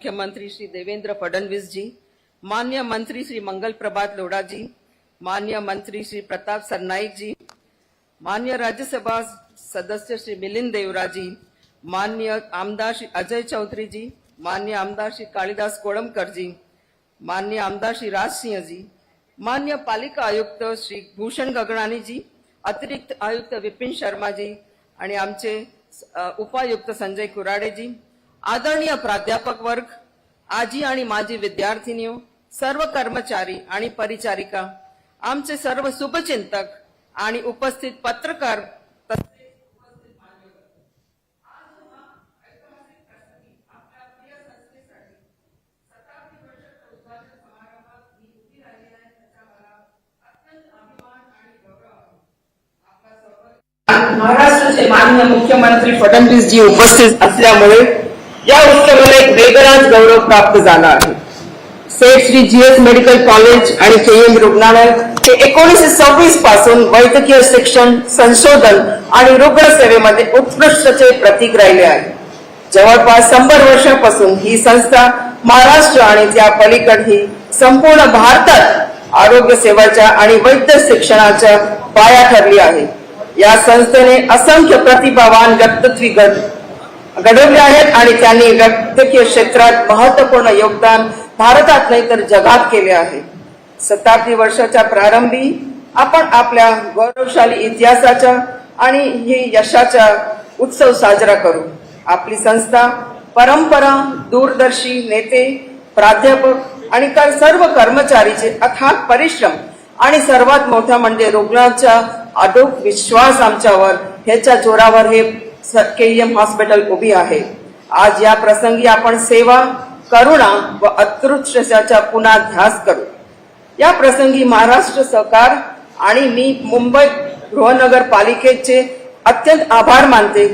मुख्यमंत्री श्री देवेंद्र फडणवीस जी मान्य मंत्री श्री मंगल प्रभात लोढ़ा जी मान्य मंत्री श्री प्रताप सरनाईक जी मान्य राज्यसभा सदस्य श्री मिलिंद देवरा जी मान्य आमदार श्री अजय चौधरी जी मान्य आमदार श्री कालिदास कोळंबकर जी मान्य आमदार श्री राज सिंह जी मान्य पालिका आयुक्त श्री भूषण गगनानी जी अतिरिक्त आयुक्त विपिन शर्मा जी आणि आमचे उपायुक्त संजय कुराडे जी आदरणीय प्राध्यापक वर्ग आजी आणि माजी विद्यार्थिनी सर्व कर्मचारी आणि परिचारिका आमचे सर्व शुभचिंतक आणि उपस्थित पत्रकार महाराष्ट्राचे माननीय मुख्यमंत्री फडणवीसजी उपस्थित असल्यामुळे या उत्सवाला एक वेगळाच गौरव प्राप्त झाला आहे. Seth Shri G S medical college आणि केएम रुग्णालय हे एकोणीसशे सव्वीसपासून वैद्यकीय शिक्षण संशोधन आणि रुग्ण सेवेमध्ये उत्कृष्टचे प्रतीक राहिले आहे. जवळपास शंभर वर्षापासून ही संस्था महाराष्ट्र आणि त्या पलीकड ही संपूर्ण भारतात आरोग्य सेवाच्या आणि वैद्य शिक्षणाच्या पाया ठरली आहे. या संस्थेने असंख्य प्रतिभावान व्यक्तित्वी गट घडवले आहेत आणि त्यांनी वैद्यकीय क्षेत्रात महत्त्वपूर्ण योगदान भारतात नाही तर जगात केले आहे. शताब्दी वर्षाच्या प्रारंभी आपण आपल्या गौरवशाली इतिहासाच्या आणि ही यशाचा उत्सव साजरा करू. आपली संस्था परंपरा दूरदर्शी नेते प्राध्यापक आणि कर- सर्व कर्मचारीचे अथाक परिश्रम आणि सर्वात मोठा म्हणजे रुग्णांचा अडोक विश्वास आमच्यावर ह्याच्या जोरावर हे केईएम हॉस्पिटल उभी आहे. आज या प्रसंगी आपण सेवा करुणा व अत्युत्साचा पुन्हा ध्यास करू. या प्रसंगी महाराष्ट्र सरकार आणि मी मुंबई गृहनगर पालिकेचे अत्यंत आभार मानते.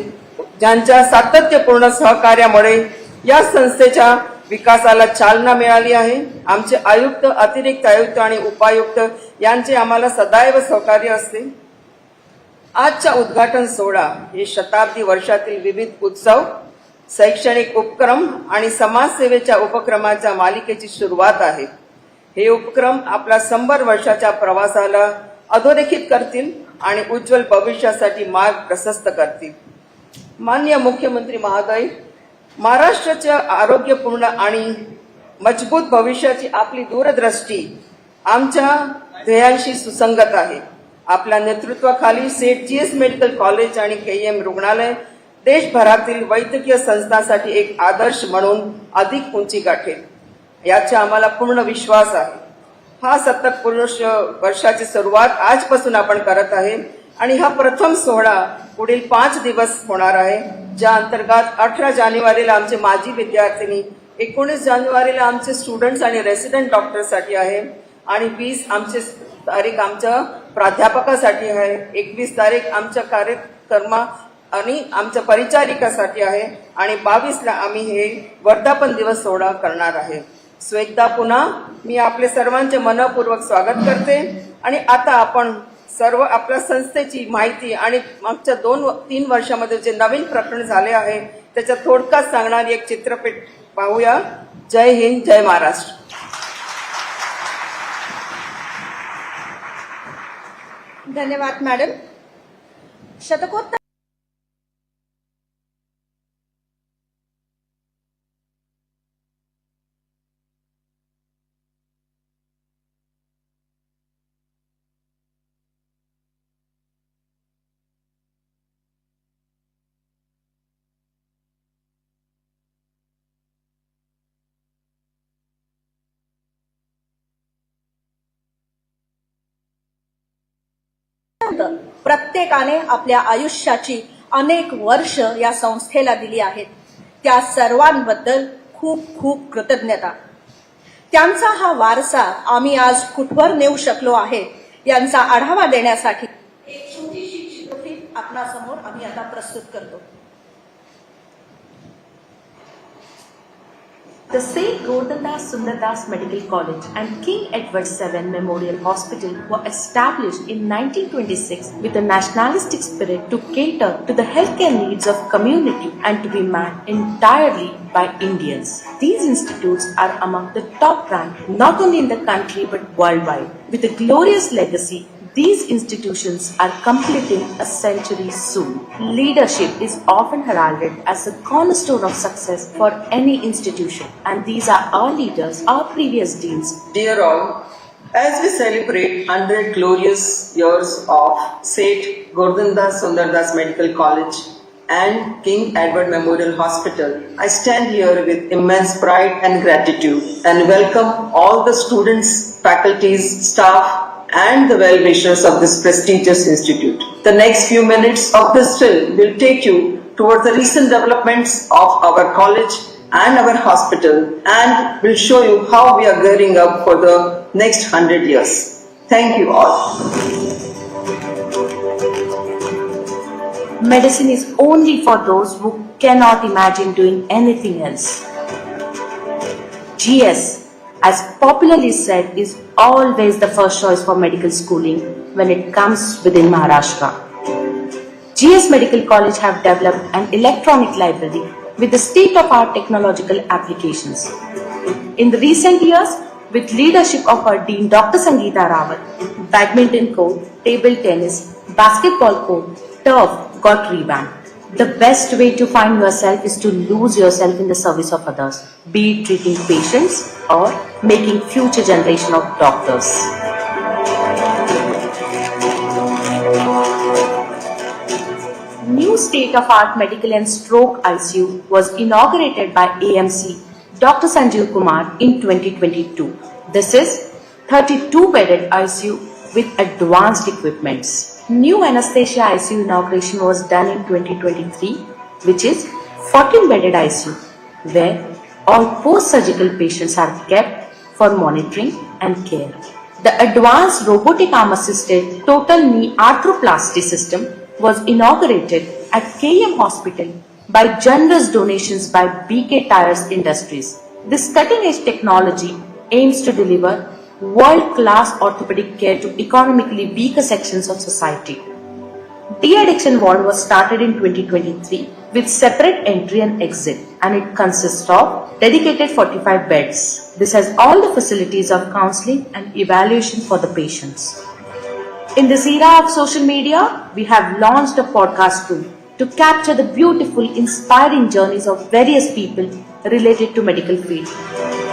ज्यांच्या सातत्यपूर्ण सहकार्यामुळे या संस्थेच्या विकासाला चालना मिळाली आहे. आमचे आयुक्त अतिरिक्त आयुक्त आणि उपायुक्त यांचे आम्हाला सदैव सहकार्य असते. आजचा उद्घाटन सोहळा हे शताब्दी वर्षातील विविध उत्सव शैक्षणिक उपक्रम आणि समाजसेवेच्या उपक्रमाच्या मालिकेची सुरुवात आहे. हे उपक्रम आपला शंभर वर्षाच्या प्रवासाला अधोरेखित करतील आणि उज्ज्वल भविष्यासाठी मार्ग प्रशस्त करतील. मान्य मुख्यमंत्री महोदय महाराष्ट्राच्या आरोग्यपूर्ण आणि मजबूत भविष्याची आपली दूरदृष्टी आमच्या ध्येयांशी सुसंगत आहे. आपल्या नेतृत्वाखाली Seth G S medical college आणि के एम रुग्णालय देशभरातील वैद्यकीय संस्थांसाठी एक आदर्श म्हणून अधिक उंची गाठेल. याचा आम्हाला पूर्ण विश्वास आहे. हा शतक पुरुष वर्षाची सुरुवात आजपासून आपण करत आहे आणि हा प्रथम सोहळा पुढील पाच दिवस होणार आहे ज्या अंतर्गत अठरा जानेवारीला आमचे माजी विद्यार्थिनी एकोणीस जानेवारीला आमचे स्टुडंट्स आणि रेसिडेंट डॉक्टरसाठी आहे. आणि वीस आमचे तारीख आमच्या प्राध्यापकासाठी आहे. एकवीस तारीख आमच्या कार्यक्रमा आणि आमच्या परिचारिकासाठी आहे. आणि बावीसला आम्ही हे वर्धापन दिवस सोहळा करणार आहे. सो एकदा पुन्हा मी आपले सर्वांचे मनपूर्वक स्वागत करते. आणि आता आपण सर्व आपल्या संस्थेची माहिती आणि मागच्या दोन तीन वर्षामध्ये जे नवीन प्रकरण झाले आहे त्याच्या थोडक्यात सांगणारी एक चित्रपट पाहूया. जय हिंद जय महाराष्ट्र. धन्यवाद मॅडम. शतकोत्तर प्रत्येकाने आपल्या आयुष्याची अनेक वर्ष या संस्थेला दिली आहेत. त्या सर्वांबद्दल खूप खूप कृतज्ञता. त्यांचा हा वारसा आम्ही आज कुठवर नेऊ शकलो आहे यांचा आढावा देण्यासाठी एक छोटीशी चित्रफित आपणासमोर आम्ही आता प्रस्तुत करतो. The St. Godandas Sundardas Medical College and King Edward VII Memorial Hospital were established in 1926 with a nationalistic spirit to cater to the healthcare needs of community and to be manned entirely by Indians. These institutes are among the top ranked not only in the country but worldwide. With a glorious legacy, these institutions are completing a century soon. Leadership is often heralded as the cornerstone of success for any institution, and these are our leaders, our previous deans, Dear all, as we celebrate 100 glorious years of Seth Gordondas Sundardas Medical College and King Edward Memorial Hospital, I stand here with immense pride and gratitude and welcome all the students, faculties, staff, and the well-wishers of this prestigious institute. The next few minutes of this film will take you towards the recent developments of our college and our hospital and will show you how we are gearing up for the next 100 years. Thank you all. Medicine is only for those who cannot imagine doing anything else. GS, as popularly said, is always the first choice for medical schooling when it comes within Maharashtra. GS Medical College have developed an electronic library with the state-of-art technological applications. In the recent years, with leadership of our Dean Dr. Sangeeta Rawat, badminton court, table tennis, basketball court, turf got revamped. The best way to find yourself is to lose yourself in the service of others, be it treating patients or making future generation of doctors. New state-of-art medical and stroke ICU was inaugurated by AMC Dr. Sanjeev Kumar in 2022. This is 32-bedded ICU with advanced equipments. New anesthesia ICU inauguration was done in 2023, which is 14-bedded ICU, where all post-surgical patients are kept for monitoring and care. The advanced robotic arm assisted total knee arthroplasty system was inaugurated at KM Hospital by generous donations by BK Tires Industries. This cutting edge technology aims to deliver world class orthopedic care to economically weaker sections of society. De-addiction ward was started in 2023 with separate entry and exit and it consists of dedicated 45 beds. This has all the facilities of counseling and evaluation for the patients. In this era of social media, we have launched a podcast too to capture the beautiful, inspiring journeys of various people related to medical field.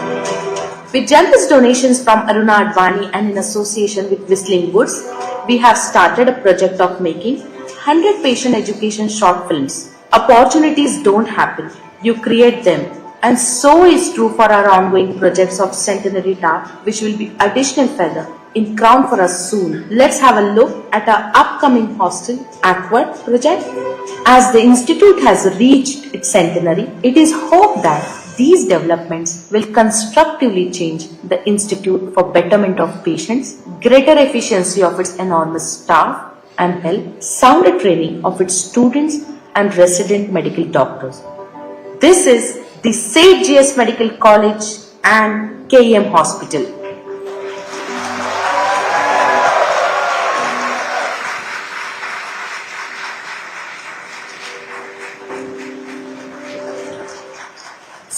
With generous donations from Aruna Advani and in association with Whistling Woods, we have started a project of making 100 patient education short films. Opportunities don't happen, you create them. And so is true for our ongoing projects of Centenary TAP, which will be additional feather in crown for us soon. Let's have a look at our upcoming hostel Aquat project. As the institute has reached its centenary, it is hoped that these developments will constructively change the institute for betterment of patients, greater efficiency of its enormous staff, and help sounder training of its students and resident medical doctors. This is the St. GS Medical College and KM Hospital.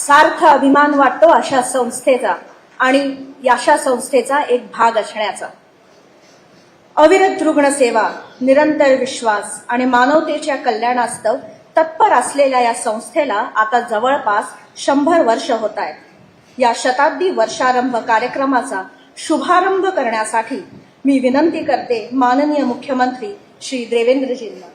सार्थ अभिमान वाटतो अशा संस्थेचा आणि अशा संस्थेचा एक भाग असण्याचा. अविरत रुग्णसेवा निरंतर विश्वास आणि मानवतेच्या कल्याणास्तव तत्पर असलेल्या या संस्थेला आता जवळपास शंभर वर्ष होत आहेत. या शताब्दी वर्षारंभ कार्यक्रमाचा शुभारंभ करण्यासाठी मी विनंती करते माननीय मुख्यमंत्री श्री देवेंद्रजींना.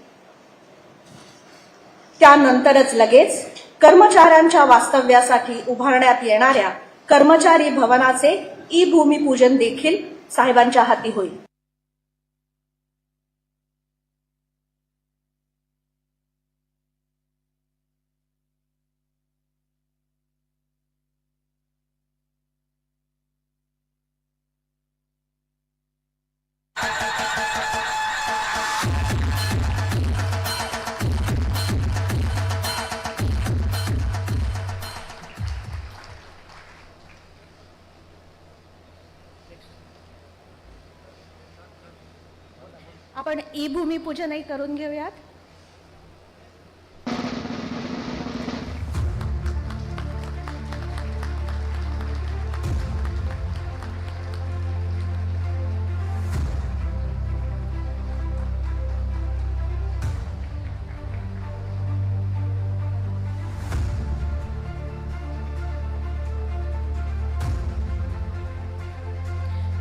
त्यानंतरच लगेच कर्मचाऱ्यांच्या वास्तव्यासाठी उभारण्यात येणाऱ्या कर्मचारी भवनाचे ई भूमिपूजन देखील साहेबांच्या हाती होईल. भूमिपूजनही करून घेऊयात.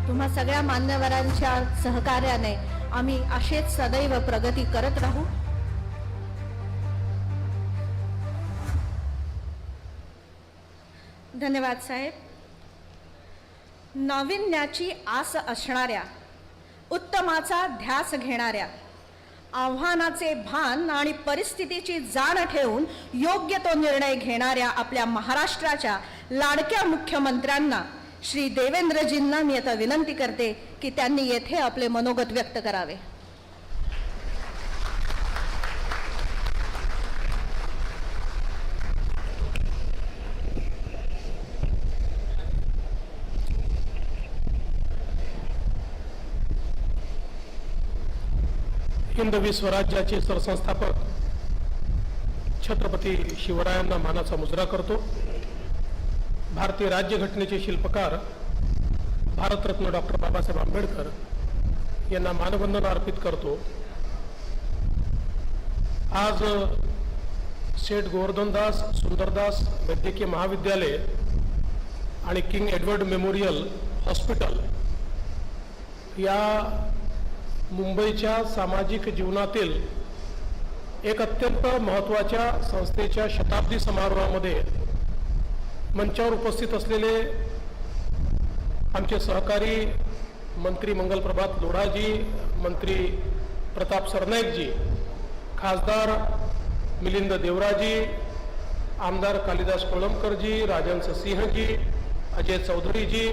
तुम्हा सगळ्या मान्यवरांच्या सहकार्याने आम्ही असेच सदैव प्रगती करत राहू. धन्यवाद साहेब. नाविन्याची आस असणाऱ्या उत्तमाचा ध्यास घेणाऱ्या आव्हानाचे भान आणि परिस्थितीची जाण ठेवून योग्य तो निर्णय घेणाऱ्या आपल्या महाराष्ट्राच्या लाडक्या मुख्यमंत्र्यांना श्री देवेंद्रजींना मी आता विनंती करते की त्यांनी येथे आपले मनोगत व्यक्त करावे. हिंदवी स्वराज्याचे सरसंस्थापक छत्रपती शिवरायांना मानाचा मुजरा करतो. भारतीय राज्यघटनेचे शिल्पकार भारतरत्न डॉक्टर बाबासाहेब आंबेडकर यांना मानवंदना अर्पित करतो. आज सेठ गोवर्धनदास सुंदरदास वैद्यकीय महाविद्यालय आणि किंग एडवर्ड मेमोरियल हॉस्पिटल या मुंबईच्या सामाजिक जीवनातील एक अत्यंत महत्त्वाच्या संस्थेच्या शताब्दी समारोहामध्ये मंचावर उपस्थित असलेले आमचे सहकारी मंत्री मंगलप्रभात लोढाजी मंत्री प्रताप सरनाईकजी खासदार मिलिंद देवराजी आमदार कालिदास कोळंबकरजी राजहंस सिंहजी अजय चौधरीजी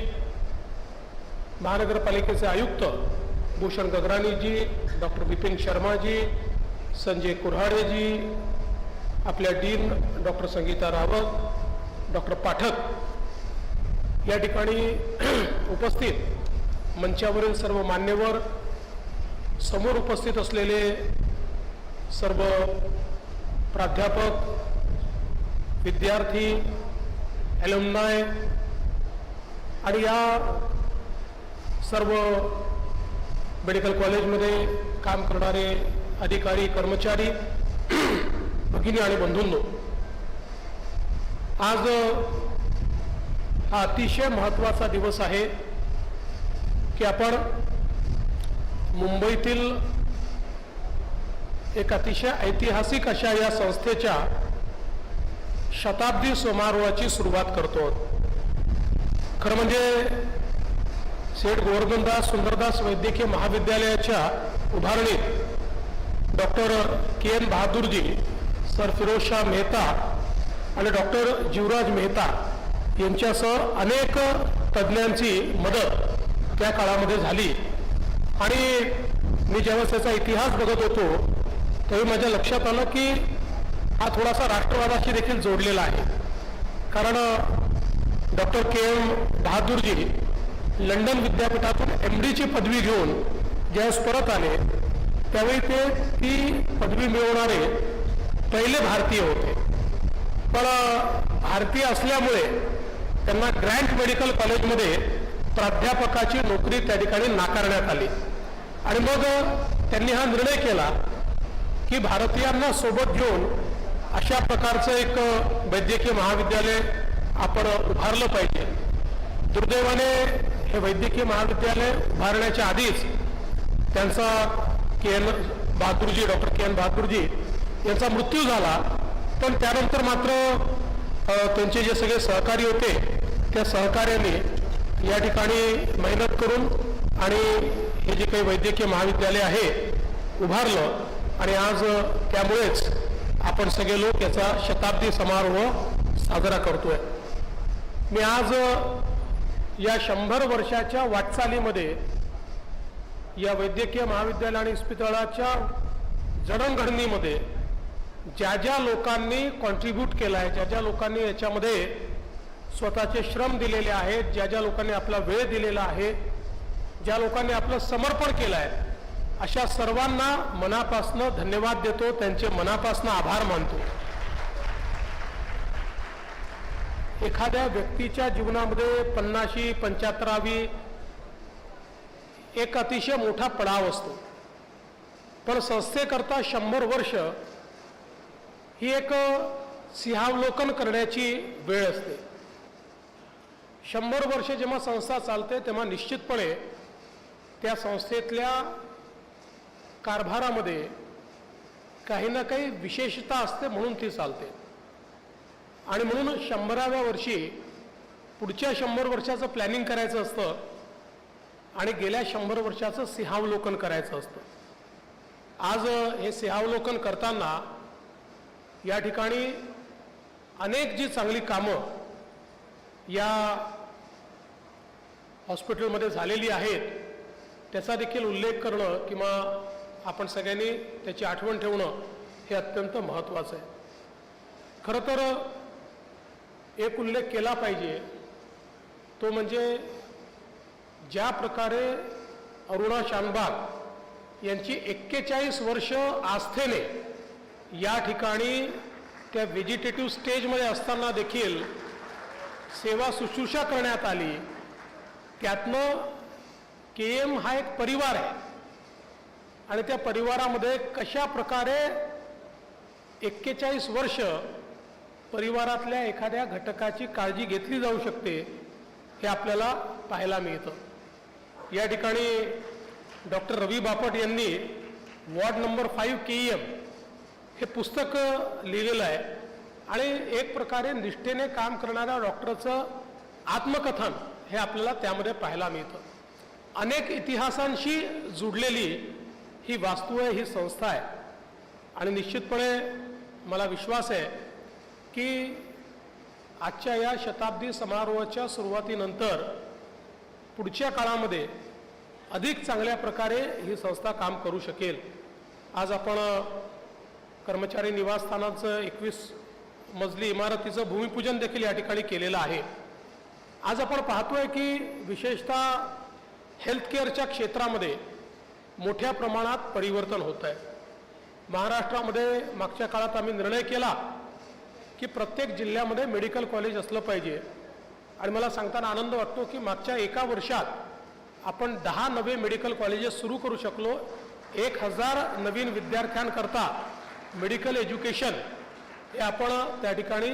महानगरपालिकेचे आयुक्त भूषण गगरानीजी डॉक्टर विपिन शर्माजी संजय कुऱ्हाडेजी आपल्या dean doctor Sangeeta Rawat doctor Pathak या ठिकाणी उपस्थित मंचावरील सर्व मान्यवर समोर उपस्थित असलेले सर्व प्राध्यापक विद्यार्थी एलमनाय आणि या सर्व मेडिकल कॉलेजमध्ये काम करणारे अधिकारी कर्मचारी भगिनी आणि बंधूंनो आज हा अतिशय महत्त्वाचा दिवस आहे की आपण मुंबईतील एक अतिशय ऐतिहासिक अशा या संस्थेच्या शताब्दी समारोहाची सुरुवात करतो. खरं म्हणजे सेठ गोवर्धनदास सुंदरदास वैद्यकीय महाविद्यालयाच्या उभारणीत doctor K N Bahadurji sir Firoz Shah Mehta आणि डॉक्टर जीवराज मेहता यांच्यासह अनेक तज्ज्ञांची मदत त्या काळामध्ये झाली. आणि मी जेव्हा त्याचा इतिहास बघत होतो तेव्हा माझ्या लक्षात आलं की हा थोडासा राष्ट्रवादाशी देखील जोडलेला आहे. कारण doctor K M Bahadurji London विद्यापीठातून एम डीची पदवी घेऊन ज्यावेळेस परत आले त्यावेळी ते ती पदवी मिळवणारे पहिले भारतीय होते. पण भारतीय असल्यामुळे त्यांना ग्रँट मेडिकल कॉलेजमध्ये प्राध्यापकाची नोकरी त्या ठिकाणी नाकारण्यात आली. आणि मग त्यांनी हा निर्णय केला की भारतीयांना सोबत घेऊन अशा प्रकारचं एक वैद्यकीय महाविद्यालय आपण उभारलं पाहिजे. दुर्दैवाने हे वैद्यकीय महाविद्यालय उभारण्याच्या आधीच त्यांचा K N Bahadurji doctor K N Bahadurji यांचा मृत्यू झाला. पण त्यानंतर मात्र त्यांचे जे सगळे सहकारी होते त्या सहकार्याने या ठिकाणी मेहनत करून आणि हे जे काही वैद्यकीय महाविद्यालय आहे उभारलं आणि आज त्यामुळेच आपण सगळे लोक याचा शताब्दी समारोह साजरा करतोय. मी आज या शंभर वर्षाच्या वाटचालीमध्ये या वैद्यकीय महाविद्यालय आणि इस्पितळाच्या जडणघडणीमध्ये ज्या ज्या लोकांनी कॉन्ट्रीब्यूट केलं आहे ज्या ज्या लोकांनी याच्यामध्ये स्वतःचे श्रम दिलेले आहेत ज्या ज्या लोकांनी आपला वेळ दिलेला आहे ज्या लोकांनी आपलं समर्पण केलं आहे अशा सर्वांना मनापासनं धन्यवाद देतो त्यांचे मनापासनं आभार मानतो. एखाद्या व्यक्तीच्या जीवनामध्ये पन्नाशी पंच्याहत्तरावी एक अतिशय मोठा पडाव असतो. पण संस्थेकरता शंभर वर्ष ही एक सिंहावलोकन करण्याची वेळ असते. शंभर वर्ष जेव्हा संस्था चालते तेव्हा निश्चितपणे त्या संस्थेतल्या कारभारामध्ये काही ना काही विशेषता असते म्हणून ती चालते. आणि म्हणून शंभराव्या वर्षी पुढच्या शंभर वर्षाचं प्लॅनिंग करायचं असतं आणि गेल्या शंभर वर्षाचं सिंहावलोकन करायचं असतं. आज हे सिंहावलोकन करताना या ठिकाणी अनेक जी चांगली कामं या हॉस्पिटलमध्ये झालेली आहेत त्याचा देखील उल्लेख करणं किंवा आपण सगळ्यांनी त्याची आठवण ठेवणं हे अत्यंत महत्त्वाचं आहे. खरं तर एक उल्लेख केला पाहिजे तो म्हणजे ज्या प्रकारे अरुणा शानबाग यांची एक्केचाळीस वर्ष आस्थेने या ठिकाणी त्या व्हेजिटेटिव्ह स्टेजमध्ये असताना देखील सेवा शुश्रूषा करण्यात आली. त्यातनं के एम हा एक परिवार आहे. आणि त्या परिवारामध्ये कशा प्रकारे एक्केचाळीस वर्ष परिवारातल्या एखाद्या घटकाची काळजी घेतली जाऊ शकते हे आपल्याला पाहायला मिळतं. या ठिकाणी डॉक्टर रवी बापट यांनी ward number five K M हे पुस्तक लिहिलेलं आहे. आणि एक प्रकारे निष्ठेने काम करणाऱ्या डॉक्टरचं आत्मकथन हे आपल्याला त्यामध्ये पाहायला मिळतं. अनेक इतिहासांशी जुडलेली ही वास्तू आहे ही संस्था आहे. आणि निश्चितपणे मला विश्वास आहे की आजच्या या शताब्दी समारोहाच्या सुरुवातीनंतर पुढच्या काळामध्ये अधिक चांगल्या प्रकारे ही संस्था काम करू शकेल. आज आपण कर्मचारी निवासस्थानाचं एकवीस मजली इमारतीचं भूमिपूजन देखील या ठिकाणी केलेलं आहे. आज आपण पाहतोय की विशेषतः हेल्थकेअरच्या क्षेत्रामध्ये मोठ्या प्रमाणात परिवर्तन होत आहे महाराष्ट्रामध्ये मागच्या काळात आम्ही निर्णय केला की प्रत्येक जिल्ह्यामध्ये मेडिकल कॉलेज असलं पाहिजे. आणि मला सांगताना आनंद वाटतो की मागच्या एका वर्षात आपण दहा नवे मेडिकल कॉलेजेस सुरू करू शकलो. एक हजार नवीन विद्यार्थ्यांकरता मेडिकल एज्युकेशन हे आपण त्या ठिकाणी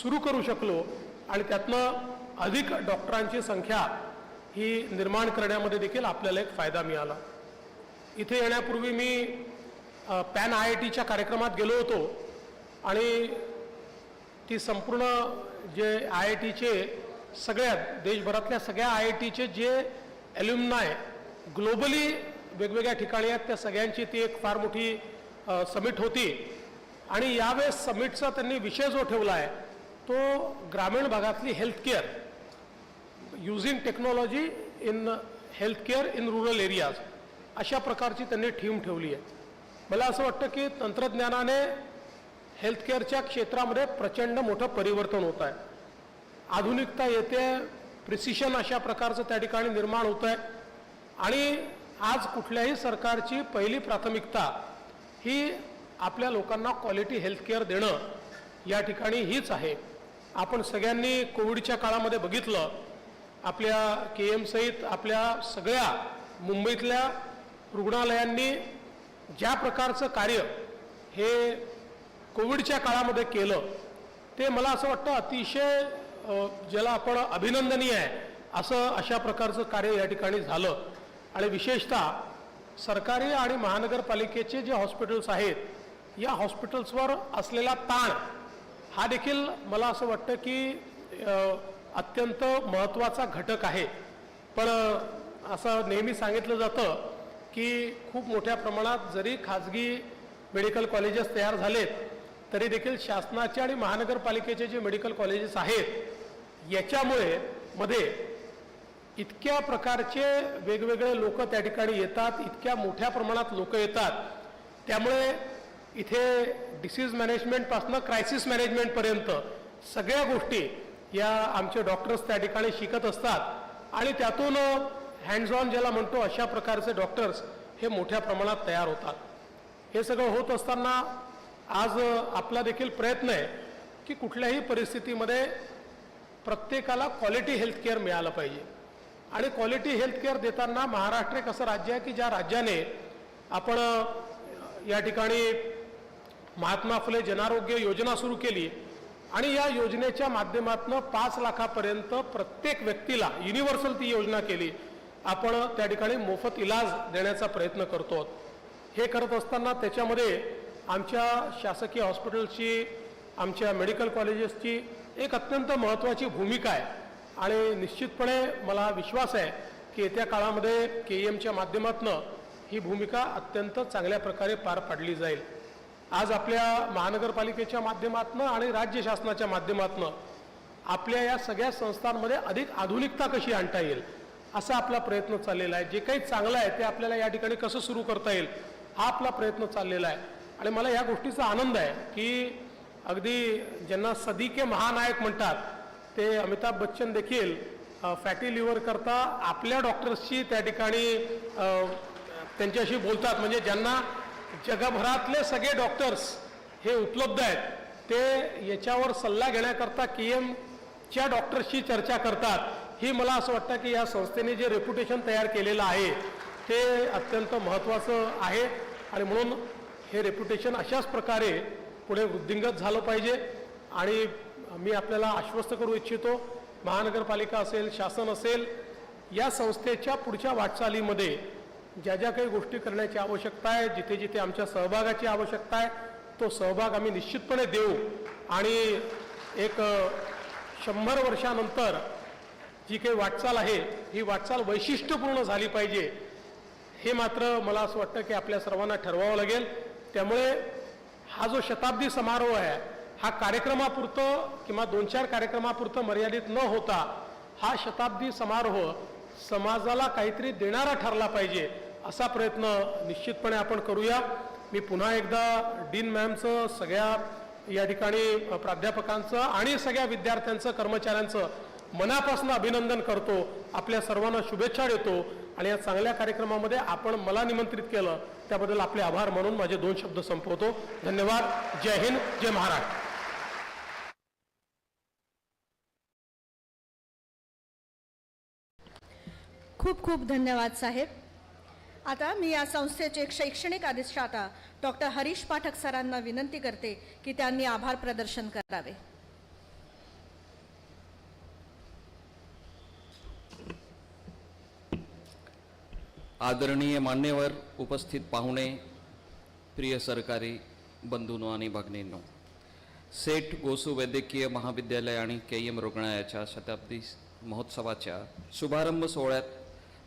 सुरू करू शकलो आणि त्यातनं अधिक डॉक्टरांची संख्या ही निर्माण करण्यामध्ये देखील आपल्याला एक फायदा मिळाला. इथे येण्यापूर्वी मी पॅन आय आय टीच्या कार्यक्रमात गेलो होतो आणि ती संपूर्ण जे आय आय टीचे सगळ्या देशभरातल्या सगळ्या आय आय टीचे जे ॲल्युमनाय ग्लोबली वेगवेगळ्या ठिकाणी आहेत त्या सगळ्यांची ती एक फार मोठी समिट होती. आणि यावेळेस समिटचा त्यांनी विषय जो ठेवला आहे तो ग्रामीण भागातली healthcare using technology in healthcare in rural areas अशा प्रकारची त्यांनी थीम ठेवली आहे. मला असं वाटतं की तंत्रज्ञानाने हेल्थकेअरच्या क्षेत्रामध्ये प्रचंड मोठं परिवर्तन होत आहे. आधुनिकता येते प्रिसिशन अशा प्रकारचं त्या ठिकाणी निर्माण होत आहे आणि आज कुठल्याही सरकारची पहिली प्राथमिकता ही आपल्या लोकांना क्वालिटी हेल्थकेअर देणं या ठिकाणी हीच आहे. आपण सगळ्यांनी कोविडच्या काळामध्ये बघितलं आपल्या के एम सहित आपल्या सगळ्या मुंबईतल्या रुग्णालयांनी ज्या प्रकारचं कार्य हे कोविडच्या काळामध्ये केलं ते मला असं वाटतं अतिशय ज्याला आपण अभिनंदनीय आहे असं अशा प्रकारचं कार्य या ठिकाणी झालं. आणि विशेषतः सरकारी आणि महानगरपालिकेचे जे हॉस्पिटल्स आहेत या हॉस्पिटल्सवर असलेला ताण हा देखील मला असं वाटतं की अत्यंत महत्त्वाचा घटक आहे. पण असं नेहमी सांगितलं जातं की खूप मोठ्या प्रमाणात जरी खाजगी मेडिकल कॉलेजेस तयार झालेत तरी देखील शासनाचे आणि महानगरपालिकेचे जे मेडिकल कॉलेजेस आहेत याच्यामुळे मध्ये इतक्या प्रकारचे वेगवेगळे लोक त्या ठिकाणी येतात इतक्या मोठ्या प्रमाणात लोक येतात. त्यामुळे इथे डिसीज मॅनेजमेंटपासनं क्रायसिस मॅनेजमेंटपर्यंत सगळ्या गोष्टी या आमचे डॉक्टर्स त्या ठिकाणी शिकत असतात. आणि त्यातून हँड्स ऑन ज्याला म्हणतो अशा प्रकारचे डॉक्टर्स हे मोठ्या प्रमाणात तयार होतात. हे सगळं होत असताना आज आपला देखील प्रयत्न आहे की कुठल्याही परिस्थितीमध्ये प्रत्येकाला क्वालिटी हेल्थकेअर मिळालं पाहिजे. आणि क्वालिटी हेल्थकेअर देताना महाराष्ट्र एक असं राज्य आहे की ज्या राज्याने आपण या ठिकाणी महात्मा फुले जनारोग्य योजना सुरू केली आणि या योजनेच्या माध्यमातून पाच लाखापर्यंत प्रत्येक व्यक्तीला युनिव्हर्सल ती योजना केली. आपण त्या ठिकाणी मोफत इलाज देण्याचा प्रयत्न करतो हे करत असताना त्याच्यामध्ये आमच्या शासकीय हॉस्पिटलची आमच्या मेडिकल कॉलेजेसची एक अत्यंत महत्त्वाची भूमिका आहे. आणि निश्चितपणे मला विश्वास आहे की येत्या काळामध्ये के एमच्या माध्यमातून ही भूमिका अत्यंत चांगल्या प्रकारे पार पाडली जाईल. आज आपल्या महानगरपालिकेच्या माध्यमातून आणि राज्य शासनाच्या माध्यमातून आपल्या या सगळ्या संस्थांमध्ये अधिक आधुनिकता कशी आणता येईल असा आपला प्रयत्न चाललेला आहे. जे काही चांगलं आहे ते आपल्याला या ठिकाणी कसं सुरू करता येईल हा आपला प्रयत्न चाललेला आहे. आणि मला या गोष्टीचा आनंद आहे की अगदी ज्यांना सदी के महानायक म्हणतात ते अमिताभ बच्चन देखील फॅटी लिव्हर करता आपल्या डॉक्टर्सशी त्या ठिकाणी त्यांच्याशी बोलतात. म्हणजे ज्यांना जगभरातले सगळे डॉक्टर्स हे उपलब्ध आहेत ते याच्यावर सल्ला घेण्याकरता के एमच्या डॉक्टर्सशी चर्चा करतात. ही मला असं वाटतं की या संस्थेने जे रेप्युटेशन तयार केलेलं आहे ते अत्यंत महत्त्वाचं आहे. आणि म्हणून हे रेप्युटेशन अशाच प्रकारे पुढे वृद्धिंगत झालं पाहिजे. आणि मी आपल्याला आश्वस्त करू इच्छितो महानगरपालिका असेल शासन असेल या संस्थेच्या पुढच्या वाटचालीमध्ये ज्या ज्या काही गोष्टी करण्याची आवश्यकता आहे जिथे जिथे आमच्या सहभागाची आवश्यकता आहे तो सहभाग आम्ही निश्चितपणे देऊ. आणि एक शंभर वर्षानंतर जी काही वाटचाल आहे ही वाटचाल वैशिष्ट्यपूर्ण झाली पाहिजे हे मात्र मला असं वाटतं की आपल्या सर्वांना ठरवावं लागेल. त्यामुळे हा जो शताब्दी समारोह आहे हा कार्यक्रमापुरतं किंवा दोन चार कार्यक्रमापुरतं मर्यादित न होता हा शताब्दी समारोह समाजाला काहीतरी देणारा ठरला पाहिजे असा प्रयत्न निश्चितपणे आपण करूया. मी पुन्हा एकदा डीन मॅमचं सगळ्या या ठिकाणी प्राध्यापकांचं आणि सगळ्या विद्यार्थ्यांचं कर्मचाऱ्यांचं मनापासून अभिनंदन करतो. आपल्या सर्वांना शुभेच्छा देतो आणि या चांगल्या कार्यक्रमामध्ये आपण मला निमंत्रित केलं. त्याबद्दल आपले आभार म्हणून माझे दोन शब्द संपवतो. धन्यवाद. जय हिंद. जय महाराष्ट्र. खूप खूप धन्यवाद साहेब. आता मी या संस्थेचे शैक्षणिक अधिष्ठाता डॉक्टर हरीश पाठक सरांना विनंती करते की त्यांनी आभार प्रदर्शन करावे. आदरणीय मान्यवर उपस्थित पाहुणे प्रिय सरकारी बंधूनो आणि भगिनींनो सेठ गोसू वैद्यकीय महाविद्यालय आणि के एम रुग्णालयाच्या शताब्दी महोत्सवाच्या शुभारंभ सोहळ्यात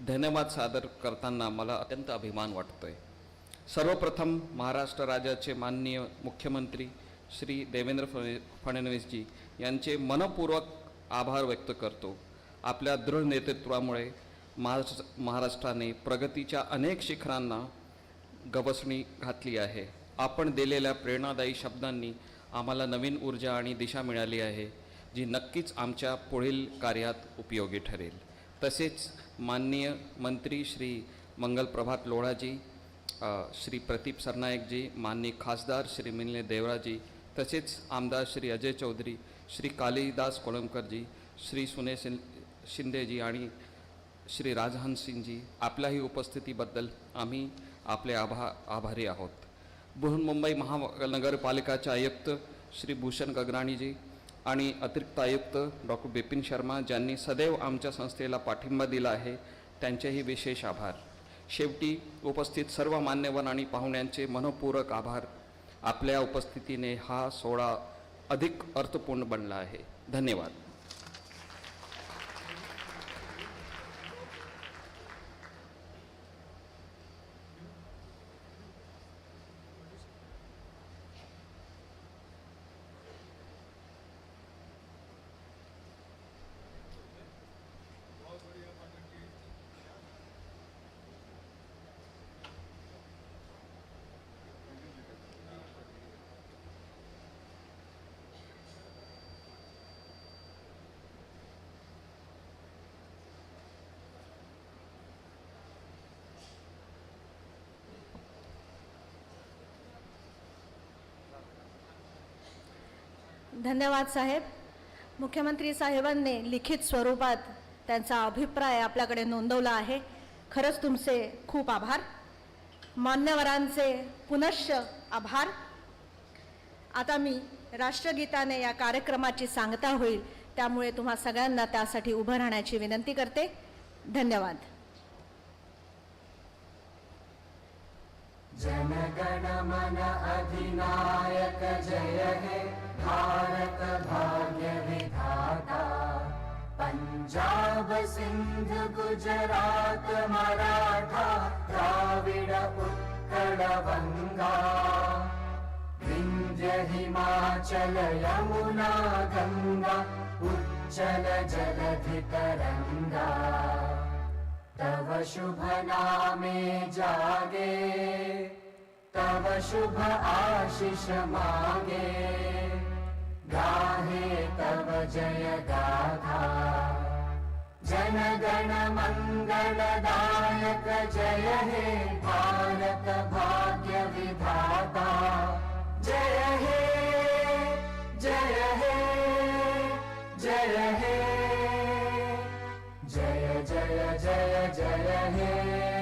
धन्यवाद सादर करताना मला अत्यंत अभिमान वाटतो आहे सर्वप्रथम महाराष्ट्र राज्याचे माननीय मुख्यमंत्री श्री देवेंद्र फड फडणवीसजी यांचे मनपूर्वक आभार व्यक्त करतो. आपल्या दृढ नेतृत्वामुळे महाराष्ट्र महाराष्ट्राने प्रगतीच्या अनेक शिखरांना गवसणी घातली आहे. आपण दिलेल्या प्रेरणादायी शब्दांनी आम्हाला नवीन ऊर्जा आणि दिशा मिळाली आहे जी नक्कीच आमच्या पुढील कार्यात उपयोगी ठरेल. तसेच माननीय मंत्री श्री मंगल प्रभात लोढाजी श्री प्रदीप सरनायकजी माननीय खासदार श्री मिनले देवराजी तसेच आमदार श्री अजय चौधरी श्री कालिदास कोळंबकरजी श्री सुने शिंदेजी आणि श्री राजहंस सिंगजी आपल्याही उपस्थितीबद्दल आम्ही आपले आभा आभारी आहोत. बृहन्मुंबई महानगरपालिकाचे आयुक्त श्री भूषण गगराणीजी आणि अतिरिक्त आयुक्त डॉक्टर बिपिन शर्मा ज्यांनी सदैव आमच्या संस्थेला पाठिंबा दिला आहे त्यांचेही विशेष आभार. शेवटी उपस्थित सर्व मान्यवर आणि पाहुण्यांचे मनपूरक आभार. आपल्या उपस्थितीने हा सोहळा अधिक अर्थपूर्ण बनला आहे. धन्यवाद. धन्यवाद साहेब. मुख्यमंत्री साहेबांनी लिखित स्वरूपात त्यांचा अभिप्राय आपल्याकडे नोंदवला आहे. खरंच तुमचे खूप आभार. मान्यवरांचे पुनश्च आभार. आता मी राष्ट्रगीताने या कार्यक्रमाची सांगता होईल. त्यामुळे तुम्हा सगळ्यांना त्यासाठी उभं राहण्याची विनंती करते. धन्यवाद. जनगण मन अधिनायक जय हे. भारत भाग्य विधाता पंजाब सिंध गुजरात मराठा द्राविड उत्कल बंगा विंध्य हिमाचल यमुना गंगा उच्चल जलधि तरंगा तव शुभ नामे जागे तव शुभ आशिष मागे। गाहे तव जय गाथा। जन गण मंगलदायक जय हे भारत भाग्य विधाता। जय हे जय हे जय हे। जय जय जय जय हे।